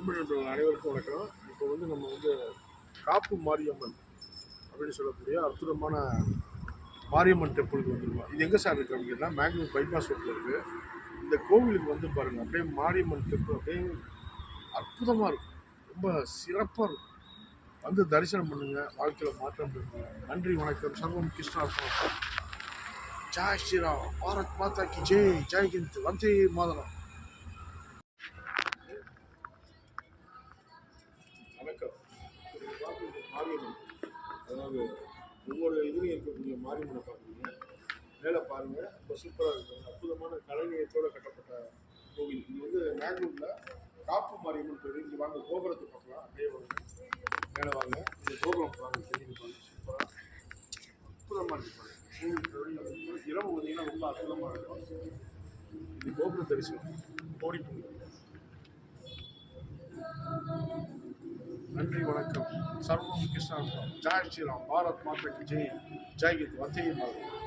அன்பு நண்பர்கள் அனைவருக்கும் வணக்கம். இப்போ வந்து நம்ம வந்து காப்பு மாரியம்மன் அப்படின்னு சொல்லக்கூடிய அற்புதமான மாரியம்மன் டெம்பிளுக்கு வந்துருக்கோம். இது எங்கே சார் இருக்குது அப்படின்னா மேங்களூர் பைபாஸ் ரோட்டில் இருக்குது இந்த கோவிலுக்கு வந்து பாருங்கள் அப்படியே மாரியம்மன் டெம்பிள் அப்படியே அற்புதமாக இருக்கும். ரொம்ப சிறப்பாக இருக்கும். வந்து தரிசனம் பண்ணுங்கள் வாழ்க்கையில் மாற்றம் இருக்குங்க நன்றி வணக்கம். சர்வம் கிருஷ்ணா ஜாய் ஜெய் ஸ்ரீராம். பாரத் மாதா கி ஜெய். ஜெய் ஹிந்த். வந்தே மாதரம். அதாவது ஒவ்வொரு இதுலையும் இருக்கக்கூடிய மாரியம்மனை பார்க்குறீங்க. மேலே பாருங்கள் ரொம்ப சூப்பராக இருக்கும். அற்புதமான கலைநயத்தோடு கட்டப்பட்ட கோவில். இது வந்து மேங்களூரில் காப்பு மாரியம்மன் கோவில். இங்கே வாங்க கோபுரத்தை பார்க்கலாம். அப்படியே வாங்க. மேலே வாங்க. இந்த கோபுரம் பாருங்க தெரியுது பாருங்க. சூப்பராக அற்புதமாக இருப்பாங்க இரவு பார்த்தீங்கன்னா ரொம்ப அற்புதமாக இருக்கும். இது கோபுர தரிசனம் கோடி பொங்கல் நன்றி வணக்கம். சர்வம் கிருஷ்ணா ஜெய் ஸ்ரீராம். பாரத் மாதா ஜெய். ஜெய் வந்தே மாதிரி